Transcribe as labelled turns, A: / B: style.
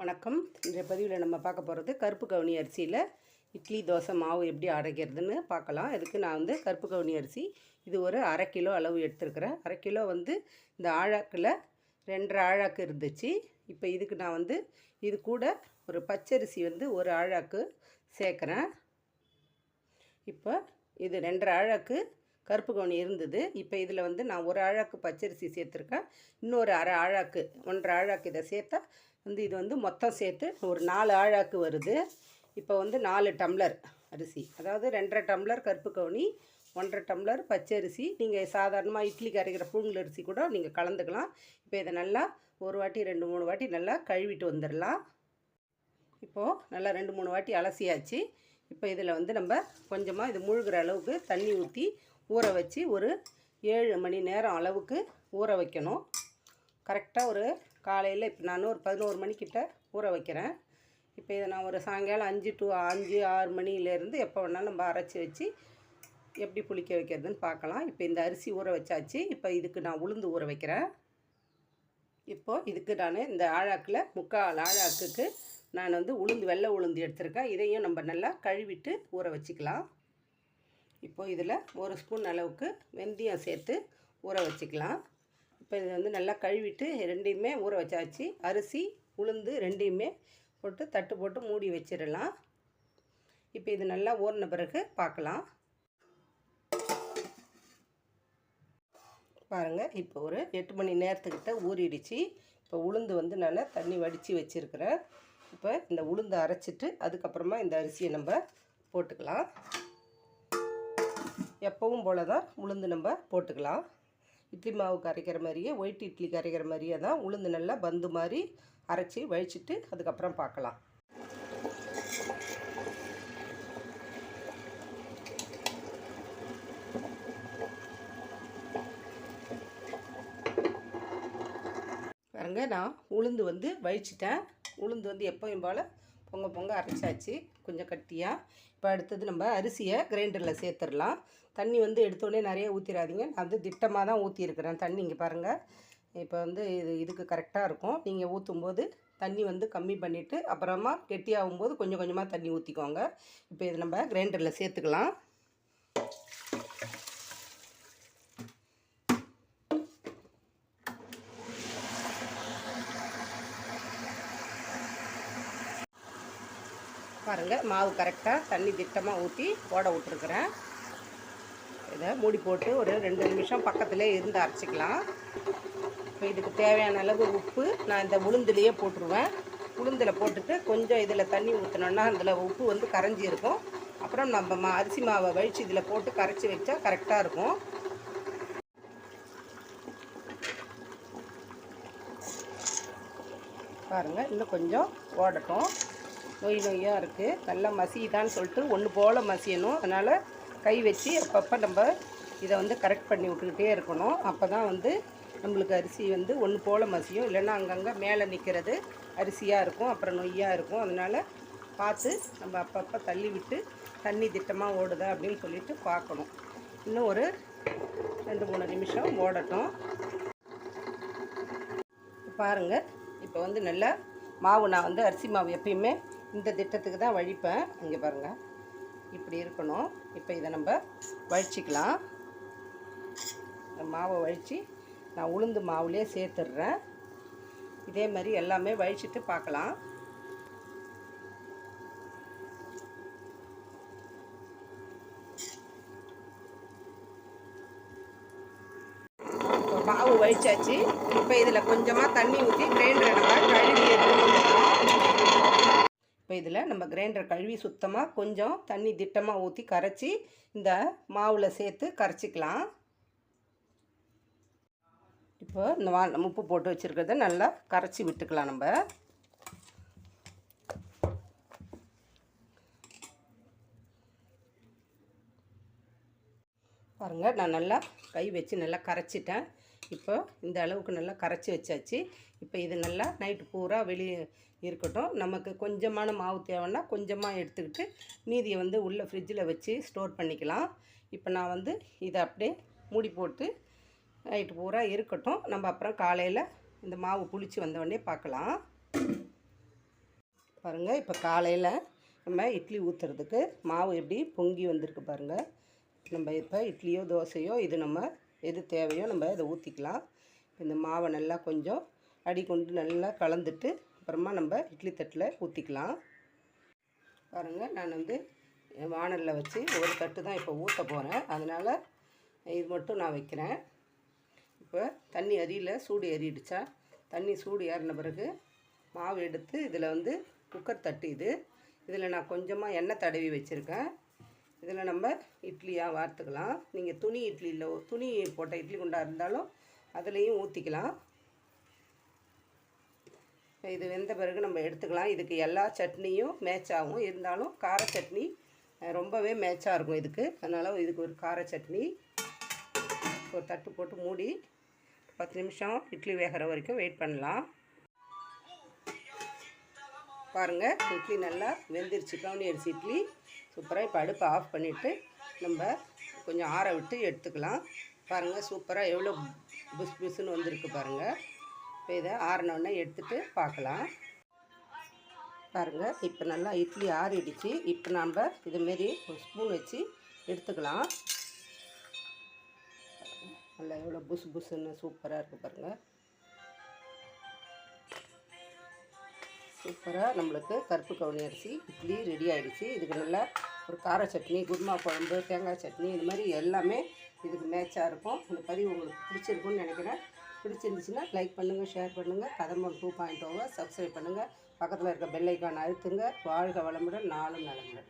A: வணக்கம். இன்றைய பதிவில் நம்ம பார்க்க போகிறது கருப்பு கவுனி அரிசியில் இட்லி தோசை மாவு எப்படி அரைக்கிறதுன்னு பார்க்கலாம். இதுக்கு நான் வந்து கருப்பு கவுனி அரிசி இது ஒரு அரை கிலோ அளவு எடுத்துருக்கிறேன். அரை கிலோ வந்து இந்த ஆழாக்கில் ரெண்டரை ஆழாக்கு இருந்துச்சு. இப்போ இதுக்கு நான் வந்து இது கூட ஒரு பச்சரிசி வந்து ஒரு ஆழாக்கு சேர்க்குறேன். இப்போ இது ரெண்டரை ஆழாக்கு கருப்பு கவுனி இருந்தது. இப்போ இதில் வந்து நான் ஒரு ஆழாக்கு பச்சரிசி சேர்த்துருக்கேன். இன்னொரு அரை ஆழாக்கு ஒன்றரை ஆழாக்கு இதை சேர்த்தா வந்து இது வந்து மொத்தம் சேர்த்து ஒரு நாலு ஆழாக்கு வருது. இப்போ வந்து நாலு டம்ளர் அரிசி. அதாவது ரெண்டரை டம்ளர் கருப்பு கவுனி ஒன்றரை டம்ளர் பச்சரிசி. நீங்கள் சாதாரணமாக இட்லிக்கு அரைக்கிற புழுங்கல் அரிசி கூட நீங்கள் கலந்துக்கலாம். இப்போ இதை நல்லா ஒரு வாட்டி ரெண்டு மூணு வாட்டி நல்லா கழுவிட்டு வந்துடலாம். இப்போது நல்லா ரெண்டு மூணு வாட்டி அலசியாச்சு. இப்போ இதில் வந்து நம்ம கொஞ்சமாக இது முழுகிற அளவுக்கு தண்ணி ஊற்றி ஊற வச்சு ஒரு ஏழு மணி நேரம் அளவுக்கு ஊற வைக்கணும். கரெக்டாக ஒரு காலையில் இப்போ நான் ஒரு பதினோரு மணிக்கிட்ட ஊற வைக்கிறேன். இப்போ இதை நான் ஒரு சாயங்காலம் அஞ்சு டு அஞ்சு ஆறு மணிலேருந்து எப்போ வேணாலும் நம்ம அரைச்சி வச்சு எப்படி புளிக்க வைக்கிறதுன்னு பார்க்கலாம் இப்போ இந்த அரிசி ஊற வச்சாச்சு. இப்போ இதுக்கு நான் உளுந்து ஊற வைக்கிறேன். இப்போது இதுக்கு நான் இந்த ஆழாக்கில் முக்கால் ஆழாக்குக்கு நான் வந்து உளுந்து வெள்ளை உளுந்து எடுத்திருக்கேன். இதையும் நம்ம நல்லா கழுவிட்டு ஊற வச்சுக்கலாம். இப்போது இதில் ஒரு ஸ்பூன் அளவுக்கு வெந்தயம் சேர்த்து ஊற வச்சுக்கலாம். இப்போ இதை வந்து நல்லா கழுவிட்டு ரெண்டையுமே ஊற வச்சாச்சு. அரிசி உளுந்து ரெண்டையுமே போட்டு தட்டு போட்டு மூடி வச்சிடலாம். இப்போ இது நல்லா ஊறின பிறகு பார்க்கலாம். பாருங்கள் இப்போ ஒரு எட்டு மணி நேரத்துக்கிட்ட ஊறிடுச்சு. இப்போ உளுந்து வந்து நான் தண்ணி வடித்து வச்சுருக்கிறேன். இப்போ இந்த உளுந்து அரைச்சிட்டு அதுக்கப்புறமா இந்த அரிசியை நம்ம போட்டுக்கலாம். எப்பவும் போல தான் உளுந்து நம்ம போட்டுக்கலாம். இட்லி மாவு கரைக்கிற மாதிரியே ஒயிட் இட்லி கரைக்கிற மாதிரியே தான் உளுந்து நல்லா பந்து மாதிரி அரைச்சி வழிச்சிட்டு அதுக்கப்புறம் பார்க்கலாம். பாருங்க நான் உளுந்து வந்து வழிச்சிட்டேன். உளுந்து வந்து எப்போயும் போல் பொங்க பொங்க அரைச்சாச்சு. கொஞ்சம் கட்டியாக இப்போ அடுத்தது நம்ம அரிசியை கிரைண்டரில் சேர்த்துடலாம். தண்ணி வந்து எடுத்தோடனே நிறைய ஊற்றிடாதீங்க நான் வந்து திட்டமாக தான் ஊற்றிருக்கிறேன் தண்ணி இங்கே பாருங்கள் இப்போ வந்து இது இதுக்கு கரெக்டாக இருக்கும். நீங்கள் ஊற்றும்போது தண்ணி வந்து கம்மி பண்ணிவிட்டு அப்புறமா கெட்டியாகும் போது கொஞ்சம் கொஞ்சமாக தண்ணி ஊற்றிக்கோங்க இப்போ இது நம்ம கிரைண்டரில் சேர்த்துக்கலாம். பாருங்கள் மாவு கரெக்டாக தண்ணி திட்டமாக ஊற்றி ஓட விட்டுருக்குறேன். இதை மூடி போட்டு ஒரு ரெண்டு நிமிஷம் பக்கத்தில் இருந்து அரைச்சிக்கலாம். இப்போ இதுக்கு தேவையான அளவு உப்பு நான் இந்த உளுந்துலேயே போட்டுருவேன். உளுந்தில் போட்டுட்டு கொஞ்சம் இதில் தண்ணி ஊற்றினோன்னா அதில் உப்பு வந்து கரைஞ்சி இருக்கும். அப்புறம் நம்ம மா அரிசி மாவை வழித்து இதில் போட்டு கரைச்சி வச்சா கரெக்டாக இருக்கும். பாருங்கள் இன்னும் கொஞ்சம் ஓடட்டும். நொய் நொய்யாக இருக்குது. நல்லா மசிதான்னு சொல்லிட்டு ஒன்று போல் மசியணும். அதனால் கை வச்சு அப்பப்போ நம்ம இதை வந்து கரெக்ட் பண்ணி விட்டுக்கிட்டே இருக்கணும். அப்போ தான் வந்து நம்மளுக்கு அரிசி வந்து ஒன்று போல் மசியும். இல்லைன்னா அங்கங்கே மேலே நிற்கிறது அரிசியாக இருக்கும் அப்புறம் நொய்யாக இருக்கும். அதனால் பார்த்து நம்ம அப்பப்போ தள்ளி விட்டு தண்ணி திட்டமாக ஓடுதா அப்படின்னு சொல்லிட்டு பார்க்கணும். இன்னும் ஒரு ரெண்டு மூணு நிமிஷம் ஓடட்டும். பாருங்கள் இப்போ வந்து நல்லா மாவு நான் வந்து அரிசி மாவு எப்பயுமே இந்த திட்டத்துக்கு தான் வழிப்பேன் இங்கே பாருங்கள் இப்படி இருக்கணும். இப்போ இதை நம்ம வழிச்சிக்கலாம். மாவை வழித்து நான் உளுந்து மாவுலேயே சேர்த்துடுறேன். இதே மாதிரி எல்லாமே வழிச்சிட்டு பார்க்கலாம். மாவு வழிச்சாச்சு. இப்போ இதில் கொஞ்சமாக தண்ணி ஊற்றி கிரைண்டரை நம்ம கழுவி எடுத்துக்கணும் இதில் நம்ம கிரைண்டர் கழுவி சுத்தமாக கொஞ்சம் தண்ணி திட்டமாக ஊற்றி கரைச்சி இந்த மாவில் சேர்த்து கரைச்சிக்கலாம். இப்போ இந்த வா உப்பு போட்டு வச்சுருக்கிறத நல்லா கரைச்சி விட்டுக்கலாம் நம்ம. பாருங்கள் நான் நல்லா கை வச்சு நல்லா கரைச்சிட்டேன். இப்போ இந்த அளவுக்கு நல்லா கரைச்சி வச்சாச்சு. இப்போ இது நல்லா நைட்டு பூரா வெளியே இருக்கட்டும். நமக்கு கொஞ்சமான மாவு தேவைன்னா கொஞ்சமாக எடுத்துக்கிட்டு மீதியை வந்து உள்ளே ஃப்ரிட்ஜில் வச்சு ஸ்டோர் பண்ணிக்கலாம். இப்போ நான் வந்து இதை அப்படியே மூடி போட்டு நைட்டு பூரா இருக்கட்டும். நம்ம அப்புறம் காலையில் இந்த மாவு புளிச்சு வந்தவொடனே பார்க்கலாம். பாருங்கள் இப்போ காலையில் நம்ம இட்லி ஊற்றுறதுக்கு மாவு எப்படி பொங்கி வந்திருக்கு பாருங்கள் நம்ம இப்போ இட்லியோ தோசையோ இது நம்ம எது தேவையோ நம்ம இதை ஊற்றிக்கலாம் இந்த மாவை நல்லா கொஞ்சம் அடி கொண்டு நல்லா கலந்துட்டு அப்புறமா நம்ம இட்லி தட்டில் ஊற்றிக்கலாம் பாருங்கள் நான் வந்து வானலில் வச்சு ஒரு தட்டு தான் இப்போ ஊற்ற போகிறேன் அதனால் இது மட்டும் நான் வைக்கிறேன். இப்போ தண்ணி அரியல சூடு ஏறிடுச்சா? தண்ணி சூடு ஏறின பிறகு மாவு எடுத்து இதில் வந்து குக்கர் தட்டு இது. இதில் நான் கொஞ்சமாக எண்ணெய் தடவி வச்சுருக்கேன். இதில் நம்ம இட்லியாக வார்த்துக்கலாம் நீங்கள் துணி இட்லியில் துணி போட்ட இட்லி குண்டா இருந்தாலும் அதுலேயும் ஊற்றிக்கலாம் இது வெந்த பிறகு நம்ம எடுத்துக்கலாம். இதுக்கு எல்லா சட்னியும் மேட்ச் ஆகும். இருந்தாலும் கார சட்னி ரொம்பவே மேட்சாக இருக்கும் இதுக்கு. அதனால் இதுக்கு ஒரு கார சட்னி ஒரு தட்டு போட்டு மூடி பத்து நிமிஷம் இட்லி வேகிற வரைக்கும் வெயிட் பண்ணலாம். பாருங்கள் இட்லி நல்லா வெந்துருச்சு. கவுனி அரிசி இட்லி. சூப்பராக இப்போ அடுப்பை ஆஃப் பண்ணிவிட்டு நம்ம கொஞ்சம் ஆற விட்டு எடுத்துக்கலாம். பாருங்கள் சூப்பராக எவ்வளோ புஸ் புஸ்ன்னு வந்திருக்கு பாருங்கள் இப்போ இதை ஆறினோடனே எடுத்துகிட்டு பார்க்கலாம். பாருங்கள் இப்போ நல்லா இட்லி ஆறிடுச்சு. இப்போ நாம் இதுமாரி ஒரு ஸ்பூன் வச்சு எடுத்துக்கலாம். நல்லா எவ்வளோ புஸ் புசுன்னு சூப்பராக இருக்குது பாருங்கள் சூப்பராக நம்மளுக்கு கருப்பு கவுனி அரிசி இட்லி ரெடி ஆகிடுச்சு இதுக்கு நல்லா ஒரு கார சட்னி குருமா குழம்பு தேங்காய் சட்னி இது மாதிரி எல்லாமே இதுக்கு மேட்சாக இருக்கும். இந்த பதிவு உங்களுக்கு பிடிச்சிருக்குன்னு நினைக்கிறேன். பிடிச்சிருந்துச்சுன்னா லைக் பண்ணுங்கள் ஷேர் பண்ணுங்கள் கதம்பம் டூ பாயிண்ட் ஓவர் சப்ஸ்கிரைப் பண்ணுங்கள் பக்கத்தில் இருக்க பெல் ஐக்கான் அழுத்துங்க. வாழ்க வளமுடன் நாளும் நலமுடன்.